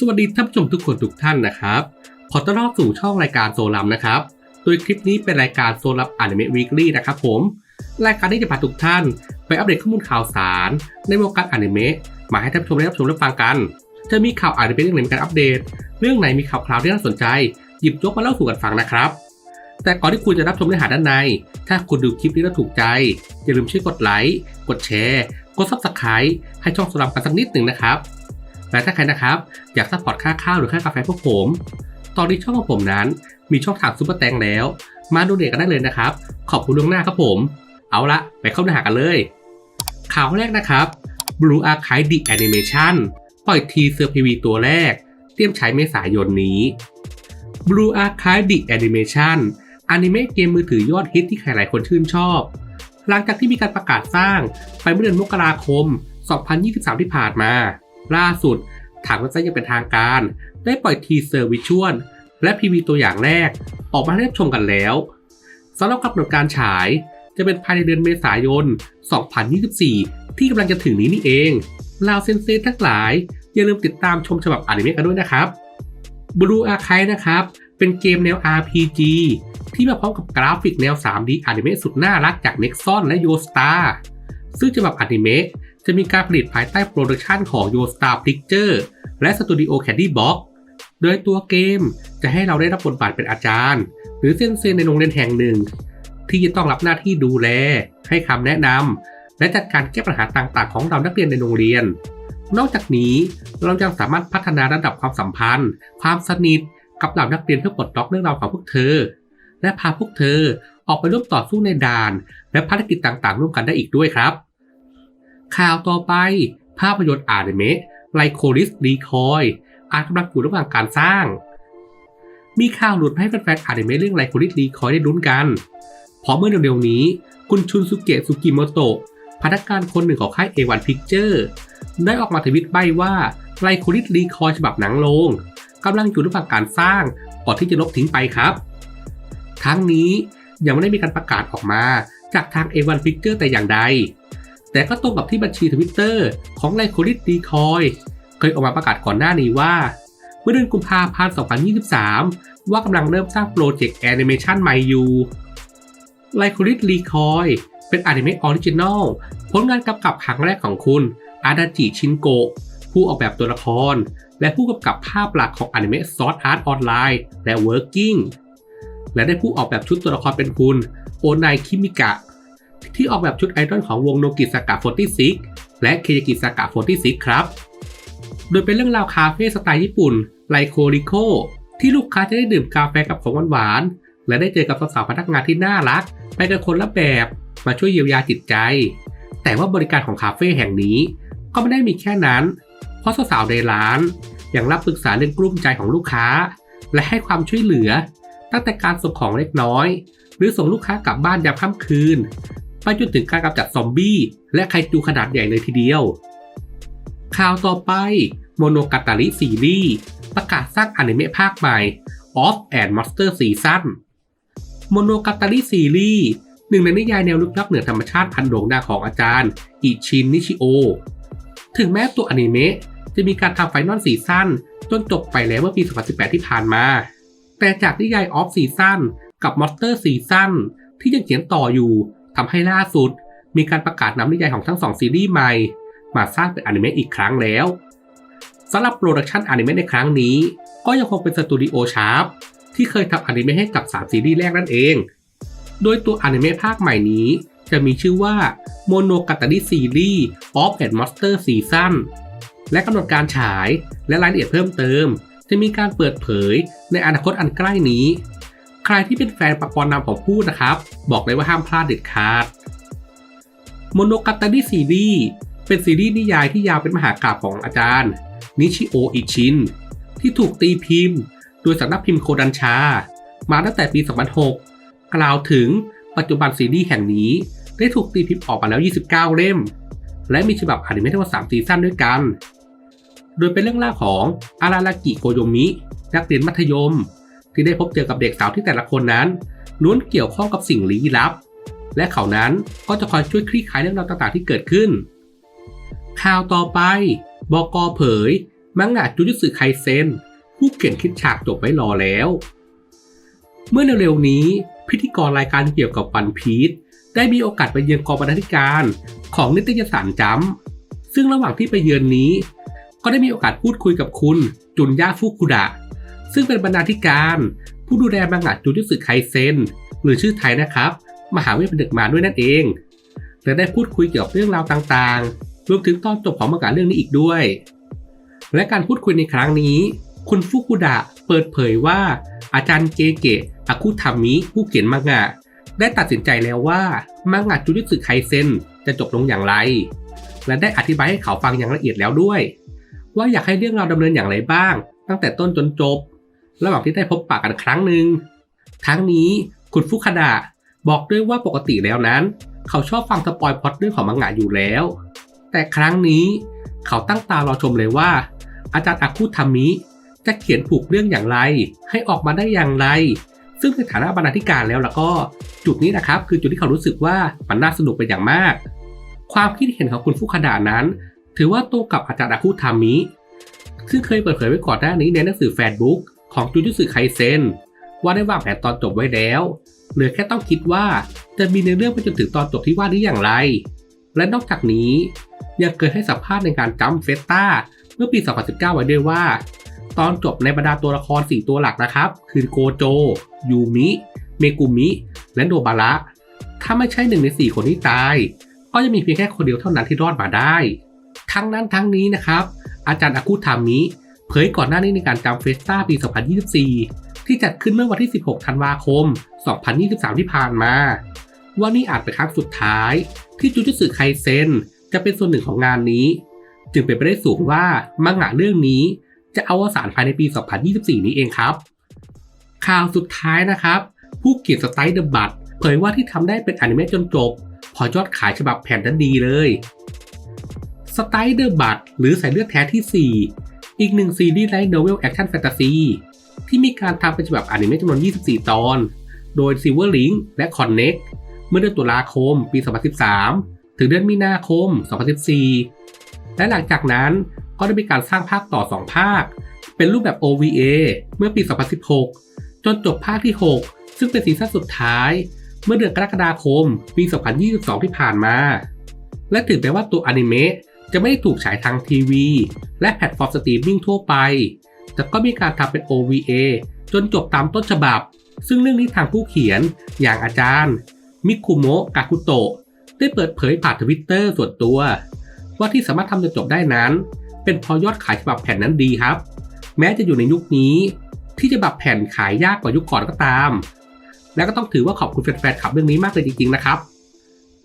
สวัสดีท่านผู้ชมทุกคนทุกท่านนะครับ ขอต้อนรับสู่ช่องรายการโซลัมนะครับ โดยคลิปนี้เป็นรายการโซลัมอนิเมะวีคลี่นะครับผม รายการที่จะพาทุกท่าน ไปอัปเดตข้อมูลข่าวสาร ในวงการอนิเมะมาให้ท่านผู้ชมได้รับชมและฟังกัน จะมีข่าวอนิเมะเรื่องไหนมีการอัปเดต เรื่องไหนมีข่าวคราวที่น่าสนใจ หยิบยกมาเล่าสู่กันฟังนะครับ แต่ก่อนที่คุณจะรับชมเนื้อหาด้านใน ถ้าคุณดูคลิปนี้แล้วถูกใจ อย่าลืมช่วยกดไลค์ กดแชร์ กดซับสไครต์ให้ช่องโซลัมกันสักนิดหนึ่งนะครับ และถ้าใครนะครับ อยากซัพพอร์ตค่าข้าวหรือค่ากาแฟพวกผม ตอนนี้ช่องของผมนั้น มีช่องทางซุปเปอร์แตงแล้ว มาดูเด็กกันได้เลยนะครับ ขอบคุณล่วงหน้าครับผม เอาละไปเข้าเนื้อหากันเลย ข่าวแรกนะครับ Blue Archive The Animation ปล่อยทีเซอร์พีวีตัวแรก เตรียมใช้เมษายนนี้ Blue Archive The Animation อนิเมะเกมมือถือยอดฮิตที่ใครหลายคนชื่นชอบ หลังจากที่มีการประกาศสร้างไปเมื่อเดือนมกราคม 2023 ที่ผ่านมา ล่าสุด ทางเว็บไซต์ยังเป็นทางการ ได้ปล่อยทีเซอร์วิชวลและพีวีตัวอย่างแรก ออกมาให้ได้ชมกันแล้วสำหรับกำหนดการฉายจะเป็นภายในเดือนเมษายน 2024 ที่กำลังจะถึงนี้นี่เองลาวเซนเซทั้งหลาย อย่าลืมติดตามชมฉบับอนิเมะกันด้วยนะครับ Blue Archive นะครับ เป็นเกมแนว RPG ที่มาพร้อมกับกราฟิกแนว 3D อนิเมะสุดน่ารักจาก Nexon และ Yostar ซึ่งฉบับอนิเมะจะมีการผลิตภายใต้โปรดักชันของ Yostar Picture และสตูดิโอ Candy Box โดยตัวเกมจะให้เราได้รับบทบาทเป็นอาจารย์ หรือเส้นเซนในโรงเรียนแห่งหนึ่ง ที่จะต้องรับหน้าที่ดูแล ให้คำแนะนำและจัดการแก้ปัญหาต่างๆ ของเรานักเรียนในโรงเรียน นอกจากนี้เรายังสามารถพัฒนาระดับความสัมพันธ์ ความสนิทกับเหล่านักเรียนเพื่อปลดล็อกเรื่องราวของพวกเธอ และพาพวกเธอออกไปร่วมต่อสู้ในด่าน และภารกิจต่างๆ ร่วมกันได้อีกด้วยครับ ข่าวต่อไปภาพยนตร์อนิเมะ ไลโคลิสดีคอยอาจกำลังอยู่ระหว่างการสร้าง มีข่าวหลุดให้แฟนๆอนิเมะเรื่องไลโคลิสดีคอยได้ลุ้นกัน เพราะเมื่อเร็วๆนี้ คุณชุนสุเกะสุกิโมโตะพนักงานคนหนึ่งของค่าย A1 Picture ได้ออกมาทวิตใบ้ว่าไลโคลิสดีคอยฉบับหนังโรงกำลังอยู่ระหว่างการสร้างก่อนที่จะลบทิ้งไปครับ ทั้งนี้ยังไม่ได้มีการประกาศออกมาจากทาง A1 Picture แต่อย่างใด แต่ก็ตรงกับที่บัญชีทวิตเตอร์ของไลโคลิสดีคอยเคยออกมาประกาศก่อนหน้านี้ว่า เมื่อเดือนกุมภาพันธ์ 2023 ว่ากำลังเริ่มสร้างโปรเจกต์แอนิเมชันใหม่อยู่ไลโคลิสดีคอยเป็นอนิเมะออริจินอลผลงานกำกับครั้งแรกของคุณอาดาจิชินโกะผู้ออกแบบตัวละคร และผู้กำกับภาพหลักของอนิเมะซอ d อาร์ตออนไลน์และ Working และได้ผู้ออกแบบชุดตัวละครเป็นคุณ โอนายคิมิกะ ที่ออกแบบชุดไอดอลของวงโนกิสากะ46 และเคยากิสากะ46 ครับ โดยเป็นเรื่องราวคาเฟ่สไตล์ญี่ปุ่นไลโคริโคที่ลูกค้าจะได้ดื่มกาแฟกับของหวานๆ และได้เจอกับสาวๆพนักงานที่น่ารัก ไปกันคนละแบบมาช่วยเยียวยาจิตใจ แต่ว่าบริการของคาเฟ่แห่งนี้ก็ไม่ได้มีแค่นั้น เพราะสาวๆในร้านยังรับปรึกษาเรื่องกลุ้มใจของลูกค้า และให้ความช่วยเหลือ ตั้งแต่การส่งของเล็กน้อย หรือส่งลูกค้ากลับบ้านยามค่ำคืน ไปจนถึงการกำจัดซอมบี้ และไคจูขนาดใหญ่เลยทีเดียว ข่าวต่อไปโมโนกาตาริซีรีส์ประกาศสร้างอนิเมะภาคใหม่ Off and Monster Season โมโนกาตาริซีรีส์หนึ่งในนิยายแนวลึกลับเหนือธรรมชาติพันโด่งดังของอาจารย์ อิชินนิชิโอ ถึงแม้ตัวอนิเมะจะมีการทำไฟนอลซีซั่นจนจบไปแล้วเมื่อปี 2018 ที่ผ่านมา แต่จากนิยายออฟซีซั่นกับมอนสเตอร์ซีซั่นที่ยังเขียนต่ออยู่ ทำให้ล่าสุดมีการประกาศนำนิยายของทั้งสองซีรีส์ใหม่ มาสร้างเป็นอนิเมะอีกครั้งแล้วสำหรับโปรดักชันอนิเมะในครั้งนี้ ก็ยังคงเป็นสตูดิโอชาร์ปที่เคยทำอนิเมะให้กับ 3 ซีรีส์แรกนั่นเอง โดยตัวอนิเมะภาคใหม่นี้ จะมีชื่อว่า Monogatari Series of and Monster Season และกำหนดการฉายและรายละเอียดเพิ่มเติม จะมีการเปิดเผยในอนาคตอันใกล้นี้ ใครที่เป็นแฟนประกรณ์นำของพูดนะครับ บอกเลยว่าห้ามพลาดเด็ดขาด Monogatari Series เป็นซีรีส์นิยายที่ยาวเป็นมหากราพย์ของอาจารย์ นิชิโออิชิน ที่ถูกตีพิมพ์ โดยสำนักพิมพ์โคดันชา มาตั้งแต่ปี 2006 กล่าวถึงปัจจุบันซีรีส์แห่งนี้ ได้ถูกตีพิมพ์ออกมาแล้ว 29 เล่ม และมีฉบับอนิเมะทั้งหมด3ซีซั่นด้วยกัน โดยเป็นเรื่องราวของอารารากิโกโยมิ นักเรียนมัธยม ที่ได้พบเจอกับเด็กสาวที่แต่ละคนนั้นล้วนเกี่ยวข้องกับสิ่งลี้ลับ และเขานั้นก็จะคอยช่วยคลี่คลายเรื่องราวต่างๆที่เกิดขึ้น ข่าวต่อไป บกเผย มังงะจูจุสึไคเซนผู้เขียนคิดฉากจบไว้รอแล้ว เมื่อเร็วๆนี้ พิธีกรรายการเกี่ยวกับวันพีชได้มีโอกาสไปเยือนกองบรรณาธิการของนิตยสารจัมป์ซึ่งระหว่างที่ไปเยือนนี้ ก็ได้มีโอกาสพูดคุยกับคุณจุนย่าฟุกุดะ ซึ่งเป็นบรรณาธิการ ผู้ดูแลมังงะจูจุสึไคเซนหรือชื่อไทยนะครับ มหาวิทยาลัยดึกมาด้วยนั่นเองและได้พูดคุยเกี่ยวกับเรื่องราวต่างๆ รวมถึงตอนจบของมังงะเรื่องนี้อีกด้วย และการพูดคุยในครั้งนี้ คุณฟุกุดะเปิดเผยว่า อาจารย์เกเกะอาคุทามิผู้เขียนมังงะได้ตัดสินใจแล้วว่ามังงะจูจุสึไคเซนจะจบลงอย่างไร และได้อธิบายให้เขาฟังอย่างละเอียดแล้วด้วย ว่าอยากให้เรื่องราวดำเนินอย่างไรบ้าง ตั้งแต่ต้นจนจบ ระหว่างที่ได้พบปะกันครั้งหนึ่งทั้งนี้คุณฟุคดะบอกด้วยว่าปกติแล้วนั้น เขาชอบฟังสปอยพอตเรื่องของมังงะอยู่แล้ว แต่ครั้งนี้เขาตั้งตารอชมเลยว่า อาจารย์อาคุทามิจะเขียนผูกเรื่องอย่างไร ให้ออกมาได้อย่างไร ซึ่งในฐานะบรรณาธิการแล้วแล้วก็จุดนี้นะครับ คือจุดที่เขารู้สึกว่ามันน่าสนุกเป็นอย่างมาก ความคิดเห็นของคุณฟุคดะนั้น ถือว่าตรงกับอาจารย์อาคุทามิซึ่งเคยเปิดเผยไว้ก่อนหน้านี้ในหนังสือแฟนบุ๊ก ของจูจุสึไคเซนว่าได้วางแผนตอนจบไว้แล้ว เหลือแค่ต้องคิดว่าจะมีในเรื่องไปจนถึงตอนจบที่ว่านี้อย่างไร และนอกจากนี้ยังเคยให้สัมภาษณ์ในการจัมเฟสตาเมื่อปี 2019 ไว้ด้วยว่า ตอนจบในบรรดาตัวละคร 4 ตัวหลักนะครับ คือโกโจ ยูมิ เมกุมิ และโนบาระ ถ้าไม่ใช่หนึ่งใน 4 คนที่ตาย ก็จะมีเพียงแค่คนเดียวเท่านั้นที่รอดมาได้ ทั้งนั้นทั้งนี้นะครับ อาจารย์อากุทามิ เผยก่อนหน้านี้ในการจำเฟสตาปี 2024 ที่จัดขึ้นเมื่อวันที่ 16 ธันวาคม 2023 ที่ผ่านมา ว่านี่อาจเป็นครั้งสุดท้าย ที่จูจุสึไคเซนจะเป็นส่วนหนึ่งของงานนี้ จึงเป็นไปได้สูงว่ามังงะเรื่องนี้ จะอวสานภายในปี 2024 นี้เองครับ ข่าวสุดท้ายนะครับ ผู้เขียนสไตล์เดอะบัตเผยว่าที่ทำได้เป็นอนิเมะจนจบ พอยอดขายฉบับแผ่นนั้นดีเลยสไตล์เดอะบัตหรือสายเลือดแท้ที่ 4 อีกหนึ่งซีรีส์ไลท์โนเวลแอคชั่นแฟนตาซีที่มีการทำเป็นฉบับอนิเมะจำนวน 24 ตอน โดย Silver Link และ Connect เมื่อเดือนตุลาคม ปี 2013 ถึงเดือนมีนาคม 2014 และหลังจากนั้นก็ได้มีการสร้างภาคต่อ 2 ภาค เป็นรูปแบบ OVA เมื่อปี 2016 จนจบภาคที่ 6 ซึ่งเป็นซีซั่นสุดท้าย เมื่อเดือนกรกฎาคม ปี 2022 ที่ผ่านมา และถึงแม้ว่าตัวอนิเมะ จะไม่ได้ถูกฉายทางทีวี และแพลตฟอร์มสตรีมมิ่งทั่วไป แต่ก็มีการทำเป็น OVA จนจบตามต้นฉบับ ซึ่งเรื่องนี้ทางผู้เขียนอย่างอาจารย์ มิคุโมะกาคุโตะได้เปิดเผยผ่านทวิตเตอร์ส่วนตัว ว่าที่สามารถทำจนจบได้นั้น เป็นเพอยอดขายฉบับแผ่นนั้นดีครับ แม้จะอยู่ในยุคนี้ ที่จะบับแผ่นขายยากกว่ายุคก่อนก็ตาม และก็ต้องถือว่าขอบคุณแฟนๆขับเรื่องนี้มากเลยจริงๆนะครับ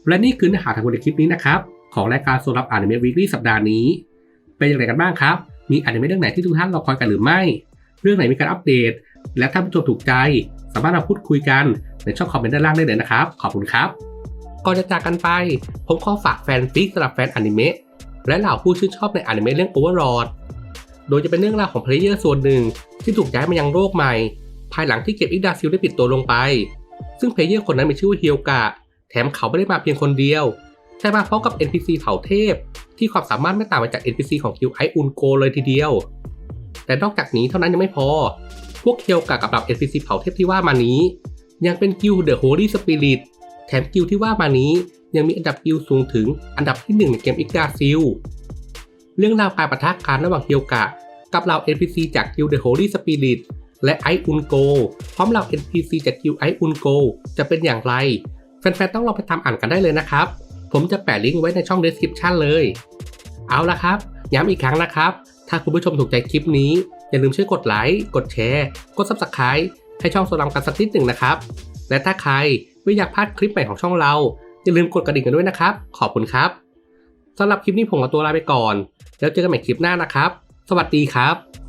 และนี่คือเนื้อหาทางบนคลิปนี้นะครับ ของรายการโซลับอ่านเมะวีคลี่สัปดาห์นี้ เป็นอย่างไรกันบ้างครับ มีอ่านเมะเรื่องไหนที่ทุกท่านรอคอยกันหรือไม่ เรื่องไหนมีการอัปเดต และถ้าผู้ชมถูกใจสามารถมาพูดคุยกันในช่องคอมเมนต์ด้านล่างได้เลยนะครับ ขอบคุณครับ ก่อนจะจากกันไป ผมขอฝากแฟนฟิกสำหรับแฟนอนิเมะและเหล่าผู้ชื่นชอบในอนิเมะเรื่อง Overlord โดยจะเป็นเรื่องราวของเพลเยอร์ส่วนหนึ่งที่ถูกย้ายมายังโลกใหม่ ภายหลังที่เก็บอิกดาซิลได้ปิดตัวลงไป ซึ่งเพลเยอร์คนนั้นมีชื่อว่าเฮียวกะ แถมเขาไม่ได้มาเพียงคนเดียว แต่มาพร้อมกับ NPC เผ่าเทพ ที่ความสามารถไม่ต่างไปจาก NPC ของกิลไออุนโกเลยทีเดียว แต่นอกจากนี้เท่านั้นยังไม่พอ พวกเฮียวกะกับเหล่า NPC เผ่าเทพที่ว่ามานี้ ยังเป็นกิลเดอะโฮลี่สปิริตแถมกิลที่ว่ามานี้ยังมีอันดับกิลสูงถึงอันดับที่ 1 ในเกมอิกดาซิลเรื่องราวการปะทะกันระหว่างเฮียวกะ กับเหล่า NPC จากกิลเดอะโฮลี่สปิริตและไออุนโกพร้อมเหล่า NPC จากกิลไออุนโกจะเป็นอย่างไร แฟนๆต้องลองไปตามอ่านกันได้เลยนะครับ ผมจะแปะลิงก์ไว้ในช่อง description เลย เอาละครับ ย้ำอีกครั้งนะครับ ถ้าคุณผู้ชมถูกใจคลิปนี้ อย่าลืมช่วยกดไลค์ กดแชร์ กด subscribe ให้ช่องโซลัมกันสักนิดหนึ่งนะครับ และถ้าใครไม่อยากพลาดคลิปใหม่ของช่องเรา อย่าลืมกดกระดิ่งกันด้วยนะครับ ขอบคุณครับสำหรับคลิปนี้ผมขอตัวลาไปก่อน แล้วเจอกันใหม่คลิปหน้านะครับ สวัสดีครับ